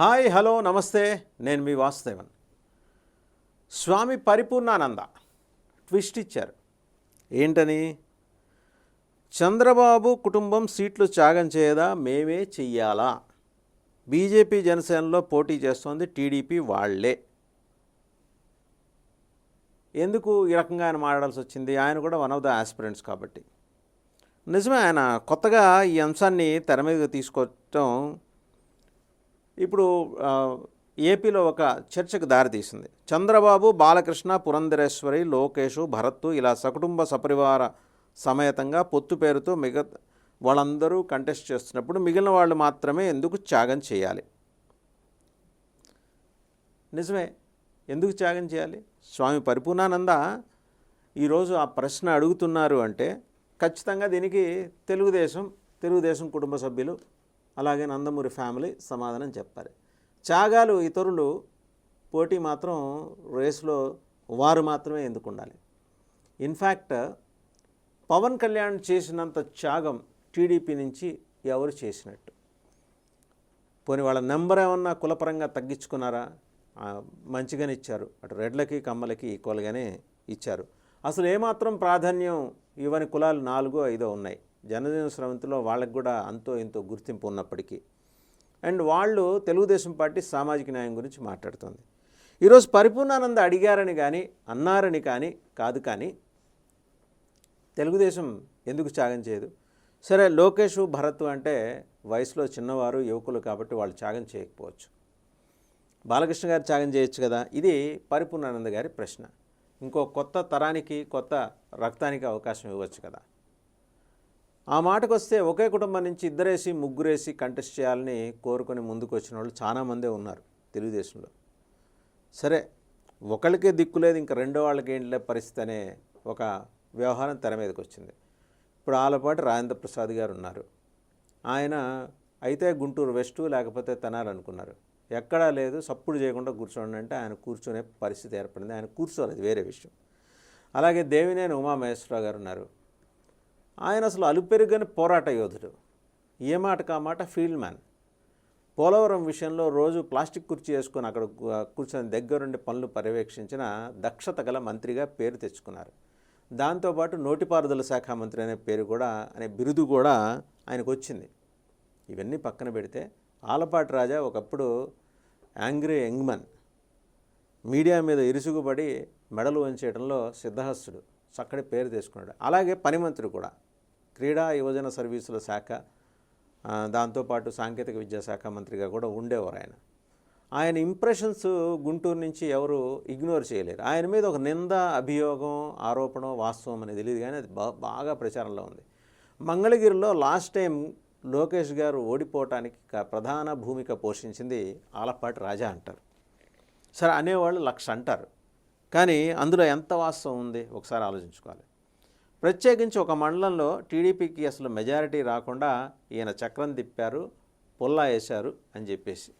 Hi hello నమస్తే. నేను మీ వాసుదేవన్. స్వామి పరిపూర్ణానంద ట్విస్ట్ ఇచ్చారు ఏంటని? చంద్రబాబు కుటుంబం సీట్లు త్యాగం చేయదా? మేమే చెయ్యాలా? బీజేపీ జనసేనలో పోటీ చేస్తోంది టీడీపీ వాళ్ళే. ఎందుకు ఈ రకంగా ఆయన మాట్లాడాల్సి వచ్చింది? ఆయన కూడా వన్ ఆఫ్ ద ఆస్పిరెంట్స్ కాబట్టి. నిజమే ఆయన కొత్తగా ఈ అంశాన్ని తెర మీదకి తీసుకొచ్చడం ఇప్పుడు ఏపీలో ఒక చర్చకు దారితీసింది. చంద్రబాబు బాలకృష్ణ పురంధరేశ్వరి లోకేష్ భరత్ ఇలా సకుటుంబ సపరివార సమేతంగా పొత్తు పేరుతో మిగత వాళ్ళందరూ కంటెస్ట్ చేస్తున్నప్పుడు మిగిలిన వాళ్ళు మాత్రమే ఎందుకు త్యాగం చేయాలి? నిజమే. ఎందుకు త్యాగం చేయాలి? స్వామి పరిపూర్ణానంద ఈరోజు ఆ ప్రశ్న అడుగుతున్నారు అంటే ఖచ్చితంగా దీనికి తెలుగుదేశం తెలుగుదేశం కుటుంబ సభ్యులు అలాగే నందమూరి ఫ్యామిలీ సమాధానం చెప్పాలి త్యాగాలు ఇతరులు పోటీ మాత్రం రేసులో వారు మాత్రమే ఎందుకు ఉండాలి ఇన్ఫ్యాక్ట్ పవన్ కళ్యాణ్ చేసినంత త్యాగం టీడీపీ నుంచి ఎవరు చేసినట్టు? పోనీ వాళ్ళ నెంబర్ ఏమన్నా కులపరంగా తగ్గించుకున్నారా? మంచిగానే ఇచ్చారు. అటు రెడ్లకి కమ్మలకి ఈక్వల్గానే ఇచ్చారు. అసలు ఏమాత్రం ప్రాధాన్యం ఇవ్వని కులాలు నాలుగో ఐదో ఉన్నాయి? జనజీవన స్రవంతిలో వాళ్ళకి కూడా అంతో ఎంతో గుర్తింపు ఉన్నప్పటికీ. అండ్ వాళ్ళు తెలుగుదేశం పార్టీ సామాజిక న్యాయం గురించి మాట్లాడుతుంది. ఈరోజు పరిపూర్ణానంద అడిగారని కానీ అన్నారని కానీ కాదు కానీ తెలుగుదేశం ఎందుకు త్యాగం చేయదు? సరే లోకేష్ భరత్ అంటే వయసులో చిన్నవారు యువకులు కాబట్టి వాళ్ళు త్యాగం చేయకపోవచ్చు. బాలకృష్ణ గారు త్యాగం చేయొచ్చు కదా? ఇది పరిపూర్ణానంద గారి ప్రశ్న. ఇంకో కొత్త తరానికి కొత్త రక్తానికి అవకాశం ఇవ్వచ్చు కదా? ఆ మాటకు వస్తే ఒకే కుటుంబం నుంచి ఇద్దరేసి ముగ్గురేసి కంటెస్ట్ చేయాలని కోరుకొని ముందుకు వచ్చిన వాళ్ళు చాలామందే ఉన్నారు తెలుగుదేశంలో. సరే ఒకళ్ళకే దిక్కు లేదు ఇంకా రెండో వాళ్ళకి ఏంటి పరిస్థితి అనే ఒక వ్యవహారం తెర మీదకి వచ్చింది ఇప్పుడు ఆలపాటి రాజేంద్ర ప్రసాద్ గారు ఉన్నారు. ఆయన అయితే గుంటూరు వెస్ట్ లేకపోతే తెనాలనుకున్నారు ఎక్కడా లేదు సప్పుడు చేయకుండా కూర్చోండి అంటే ఆయన కూర్చునే పరిస్థితి ఏర్పడింది. ఆయన కూర్చోలేదు వేరే విషయం. అలాగే దేవినేని ఉమామహేశ్వరరావు గారు ఉన్నారు. ఆయన అసలు అలుపెరుగని పోరాట యోధుడు. ఏ మాటకు కామాట మాట ఫీల్డ్ మ్యాన్. పోలవరం విషయంలో రోజు ప్లాస్టిక్ కుర్చీ వేసుకొని అక్కడ కూర్చొని దగ్గరుండి పనులు పర్యవేక్షించిన దక్షత గల మంత్రిగా పేరు తెచ్చుకున్నారు. దాంతోపాటు నోటిపారుదల శాఖ మంత్రి అనే పేరు కూడా అనే బిరుదు కూడా ఆయనకు వచ్చింది ఇవన్నీ పక్కన పెడితే ఆలపాటి రాజా ఒకప్పుడు యాంగ్రీ యంగ్మన్ మీడియా మీద ఇరుసుగుపడి మెడలు వంచేయడంలో సిద్ధహస్తుడు. చక్కటి పేరు తెచ్చుకున్నాడు. అలాగే పనిమంత్రి కూడా. క్రీడా యువజన సర్వీసుల శాఖ దాంతోపాటు సాంకేతిక విద్యాశాఖ మంత్రిగా కూడా ఉండేవారు ఆయన. ఆయన ఇంప్రెషన్స్ గుంటూరు నుంచి ఎవరు ఇగ్నోర్ చేయలేరు. ఆయన మీద ఒక నింద అభియోగం ఆరోపణ వాస్తవం అనేది తెలియదు కానీ అది బాగా ప్రచారంలో ఉంది. మంగళగిరిలో లాస్ట్ టైం లోకేష్ గారు ఓడిపోవటానికి ప్రధాన భూమిక పోషించింది ఆలపాటి రాజా అంటారు. సరే అనేవాళ్ళు లక్ష అంటారు. కానీ అందులో ఎంత వాస్తవం ఉంది? ఒకసారి ఆలోచించుకోవాలి. ప్రత్యేకించి ఒక మండలంలో టీడీపీకి అసలు మెజారిటీ రాకుండా ఈయన చక్రం తిప్పారు పుల్లా వేశారు అని చెప్పేసి.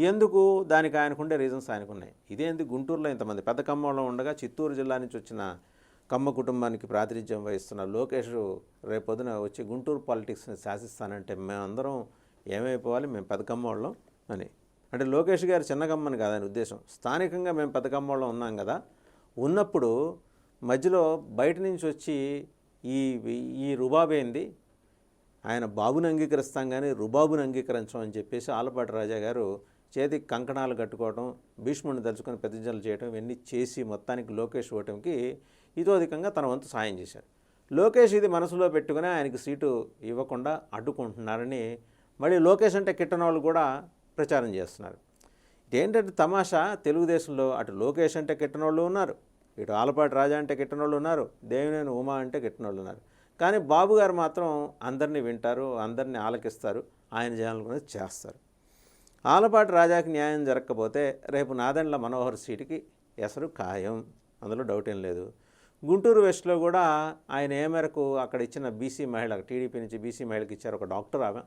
ఎందుకు? దానికి ఆయనకుండే రీజన్స్ ఆయనకున్నాయి. ఇదేంది గుంటూరులో ఇంతమంది పెద్ద కమ్మంలో ఉండగా చిత్తూరు జిల్లా నుంచి వచ్చిన కమ్మ కుటుంబానికి ప్రాతినిధ్యం వహిస్తున్న లోకేష్ రేపొద్దున వచ్చి గుంటూరు పాలిటిక్స్ని శాసిస్తానంటే మేమందరం ఏమైపోవాలి? మేము పెద్ద కమ్మోళ్ళం అని. అంటే లోకేష్ గారు చిన్న కమ్మని కాదని ఉద్దేశం. స్థానికంగా మేము పెద్ద కమ్మోళ్ళం ఉన్నాం కదా. ఉన్నప్పుడు మధ్యలో బయట నుంచి వచ్చి ఈ ఈ రుబాబేంది ఆయన బాబుని అంగీకరిస్తాం కానీ రుబాబుని అంగీకరించం అని చెప్పేసి ఆలపాటి రాజా గారు చేతికి కంకణాలు కట్టుకోవడం భీష్ముడిని తలుచుకొని ప్రతిజ్ఞలు చేయడం ఇవన్నీ చేసి మొత్తానికి లోకేష్ ఓటమికి ఇతోధికంగా తన వంతు సాయం చేశారు. లోకేష్ ఇది మనసులో పెట్టుకుని ఆయనకి సీటు ఇవ్వకుండా అడ్డుకుంటున్నారని మళ్ళీ లోకేష్ అంటే కిట్టన వాళ్ళు కూడా ప్రచారం చేస్తున్నారు. ఇదేంటంటే తమాషా? తెలుగుదేశంలో అటు లోకేష్ అంటే కిట్టనోళ్ళు ఉన్నారు. ఇటు ఆలపాటి రాజా అంటే కిట్టనోళ్ళు ఉన్నారు దేవినేని ఉమా అంటే కిట్టనోళ్ళు ఉన్నారు. కానీ బాబు గారు మాత్రం అందరినీ వింటారు అందరినీ ఆలకిస్తారు ఆయన చేయాలనుకున్నది చేస్తారు. ఆలపాటి రాజాకి న్యాయం జరగకపోతే రేపు నాదెండ్ల మనోహర్ సీటుకి ఎసరు ఖాయం. అందులో డౌట్ ఏం లేదు. గుంటూరు వెస్ట్లో కూడా ఆయన ఏ మేరకు అక్కడ ఇచ్చిన బీసీ మహిళ టీడీపీ నుంచి బీసీ మహిళకి ఇచ్చారు ఒక డాక్టర్ ఆమె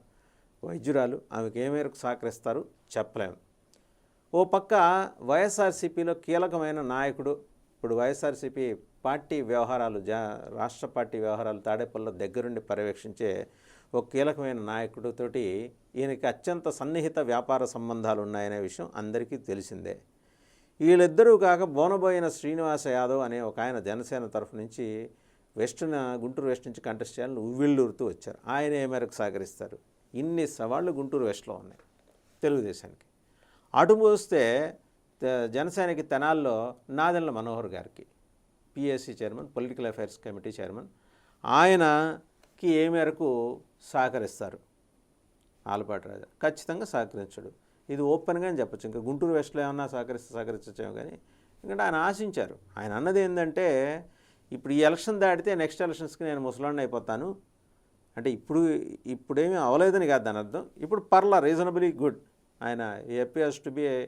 వైద్యురాలు ఆమెకు ఏ మేరకు సహకరిస్తారు చెప్పలేము ఓ పక్క వైఎస్ఆర్సీపీలో కీలకమైన నాయకుడు ఇప్పుడు వైఎస్ఆర్సీపీ పార్టీ వ్యవహారాలు జా రాష్ట్ర పార్టీ వ్యవహారాలు తాడేపల్లిలో దగ్గరుండి పర్యవేక్షించే ఒక కీలకమైన నాయకుడితోటి ఈయనకి అత్యంత సన్నిహిత వ్యాపార సంబంధాలు ఉన్నాయనే విషయం అందరికీ తెలిసిందే. వీళ్ళిద్దరూ కాక బోనబోయిన శ్రీనివాస యాదవ్ అనే ఒక ఆయన జనసేన తరఫు నుంచి వెస్ట్న గుంటూరు వెస్ట్ నుంచి కంటెస్ట్ చేయాలని ఉవ్విళ్ళూరుతూ వచ్చారు. ఆయన ఏ మేరకు సహకరిస్తారు. ఇన్ని సవాళ్ళు గుంటూరు వెస్ట్లో ఉన్నాయి తెలుగుదేశానికి. అటు పోస్తే జనసేనకి తెనాల్లో నాదెండ్ల మనోహర్ గారికి PSC chairman political affairs committee chairman ఆయనకి ఏ మేరకు సహకరిస్తారు? ఆలపాటి రాజా ఖచ్చితంగా సహకరించడు. ఇది ఓపెన్గా చెప్పచ్చు. ఇంకా గుంటూరు వెస్ట్లో ఏమన్నా సహకరిస్తే సహకరించచ్చేమో కానీ ఎందుకంటే ఆయన ఆశించారు. ఆయన అన్నది ఏంటంటే ఇప్పుడు ఈ ఎలక్షన్ దాటితే నెక్స్ట్ ఎలక్షన్స్కి నేను ముసలాండి అయిపోతాను. అంటే ఇప్పుడు ఇప్పుడేమీ అవలేదని కాదు దాని అర్థం. ఇప్పుడు పర్లా రీజనబులీ గుడ్. ఆయన appears to be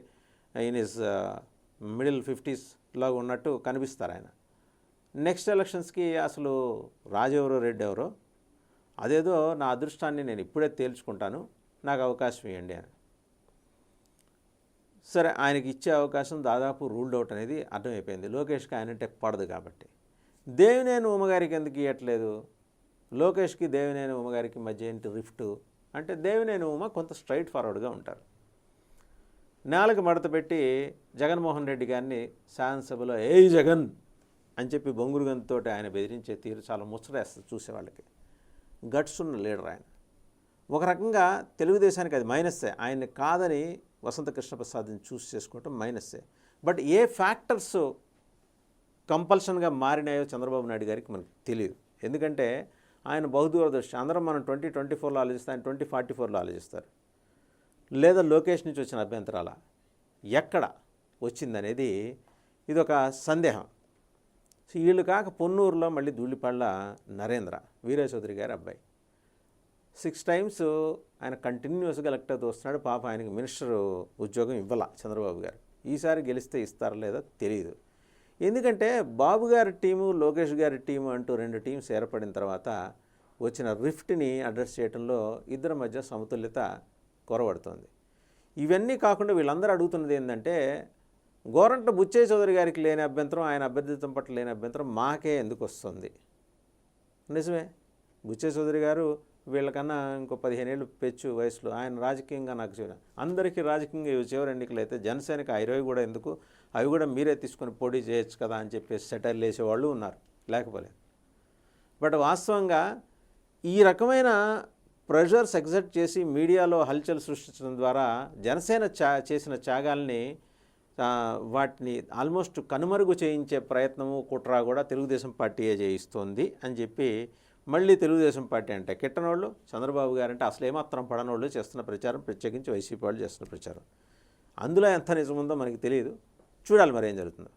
in his middle ఫిఫ్టీస్లో ఉన్నట్టు కనిపిస్తారు ఆయన. నెక్స్ట్ ఎలక్షన్స్కి అసలు రాజెవరో రెడ్డి ఎవరో? అదేదో నా అదృష్టాన్ని నేను ఇప్పుడే తేల్చుకుంటాను. నాకు అవకాశం ఇవ్వండి అని. సరే ఆయనకి ఇచ్చే అవకాశం దాదాపు రూల్డ్ అవుట్ అనేది అర్థమైపోయింది. లోకేష్కి ఆయనంటే పడదు కాబట్టి. దేవినేని ఉమ్మగారికి ఎందుకు ఇవ్వట్లేదు లోకేష్కి దేవినేని ఉమ్మగారికి మధ్య ఏంటి రిఫ్ట్ అంటే దేవినేని ఉమ కొంత స్ట్రైట్ ఫార్వర్డ్గా ఉంటారు. నేలకు మడత పెట్టి జగన్మోహన్ రెడ్డి గారిని శాసనసభలో ఏ జగన్ అని చెప్పి బొంగురుగంతో ఆయన బెదిరించే తీరు చాలా ముచ్చటేస్తుంది చూసేవాళ్ళకి గట్స్ ఉన్న లీడర్ ఆయన. ఒక రకంగా తెలుగుదేశానికి అది మైనస్సే. ఆయన్ని కాదని వసంత కృష్ణప్రసాద్ని చూస్ చేసుకోవటం మైనస్సే. బట్ ఏ ఫ్యాక్టర్స్ కంపల్షన్గా మారినాయో చంద్రబాబు నాయుడు గారికి మనకు తెలియదు. ఎందుకంటే ఆయన బహుదూరదృష్టి అందరం మనం ట్వంటీ ట్వంటీ ఫోర్లో ఆలోచిస్తే ఆయన ట్వంటీ ఫార్టీ ఫోర్లో ఆలోచిస్తారు. లేదా లోకేష్ నుంచి వచ్చిన అభ్యంతరాల? ఎక్కడ వచ్చిందనేది ఇది ఒక సందేహం. సో వీళ్ళు కాక పొన్నూరులో మళ్ళీ ధూళిపళ్ళ నరేంద్ర వీరే చౌదరి గారి అబ్బాయి. సిక్స్ టైమ్స్ ఆయన కంటిన్యూస్గా ఎలక్ట్ అవుతూ వస్తున్నాడు పాప ఆయనకి మినిస్టర్ ఉద్యోగం ఇవ్వాల చంద్రబాబు గారు. ఈసారి గెలిస్తే ఇస్తారో లేదో తెలియదు ఎందుకంటే బాబు గారి టీము లోకేష్ గారి టీము అంటూ రెండు టీమ్స్ ఏర్పడిన తర్వాత వచ్చిన రిఫ్ట్ని అడ్రస్ చేయడంలో ఇద్దరి మధ్య సమతుల్యత కోరబడుతోంది. ఇవన్నీ కాకుండా వీళ్ళందరూ అడుగుతున్నది ఏంటంటే గోరంట బుచ్చయ్య చౌదరి గారికి లేని అభ్యంతరం ఆయన అభ్యర్థిత్వం పట్ల లేని అభ్యంతరం మాకే ఎందుకు వస్తుంది? నిజమే. బుచ్చయ్య చౌదరి గారు వీళ్ళకన్నా ఇంకో పదిహేను ఏళ్ళు పెచ్చు వయసులో ఆయన రాజకీయంగా నాకు చూడ అందరికీ రాజకీయంగా ఇవి చివరి ఎన్నికలు అయితే జనసేనకి ఆ ఇరవై కూడా ఎందుకు? అవి కూడా మీరే తీసుకొని పోటీ చేయొచ్చు కదా అని చెప్పేసి సెటైల్ వేసేవాళ్ళు ఉన్నారు లేకపోలేదు. బట్ వాస్తవంగా ఈ రకమైన ప్రెషర్స్ ఎగ్జర్ట్ చేసి మీడియాలో హల్చల్ సృష్టించడం ద్వారా జనసేన చా చేసిన త్యాగాల్ని వాటిని ఆల్మోస్ట్ కనుమరుగు చేయించే ప్రయత్నము కుట్ర కూడా తెలుగుదేశం పార్టీయే చేయిస్తోంది అని చెప్పి మళ్ళీ తెలుగుదేశం పార్టీ అంటే కిట్టనోళ్ళు చంద్రబాబు గారు అంటే అసలు ఏమాత్రం పడనోళ్ళు చేస్తున్న ప్రచారం ప్రత్యేకించి వైసీపీ వాళ్ళు చేస్తున్న ప్రచారం. అందులో ఎంత నిజముందో మనకి తెలియదు. చూడాలి మరి ఏం జరుగుతుందో.